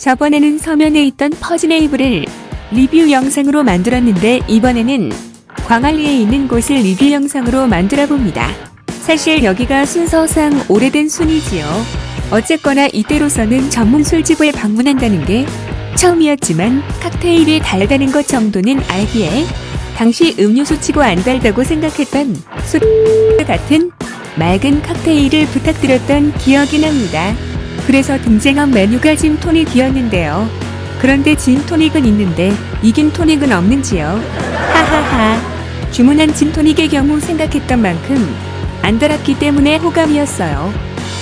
저번에는 서면에 있던 퍼즈네이블을 리뷰 영상으로 만들었는데 이번에는 광안리에 있는 곳을 리뷰 영상으로 만들어 봅니다. 사실 여기가 순서상 오래된 순이지요. 어쨌거나 이때로서는 전문 술집을 방문한다는 게 처음이었지만 칵테일이 달다는 것 정도는 알기에 당시 음료수 치고 안 달다고 생각했던 술 같은 맑은 칵테일을 부탁드렸던 기억이 납니다. 그래서 등장한 메뉴가 진토닉이었는데요. 그런데 진토닉은 있는데 이긴 토닉은 없는지요? 하하하. 주문한 진토닉의 경우 생각했던 만큼 안 달았기 때문에 호감이었어요.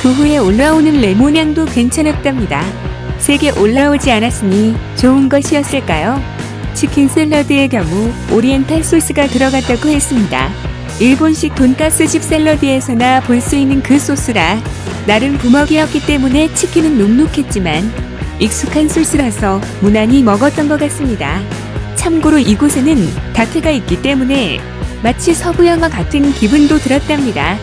그 후에 올라오는 레몬 향도 괜찮았답니다. 세게 올라오지 않았으니 좋은 것이었을까요? 치킨 샐러드의 경우 오리엔탈 소스가 들어갔다고 했습니다. 일본식 돈가스 집 샐러드에서나 볼 수 있는 그 소스라 나름 부먹이었기 때문에 치킨은 눅눅했지만 익숙한 소스라서 무난히 먹었던 것 같습니다. 참고로 이곳에는 다트가 있기 때문에 마치 서부 영화 같은 기분도 들었답니다.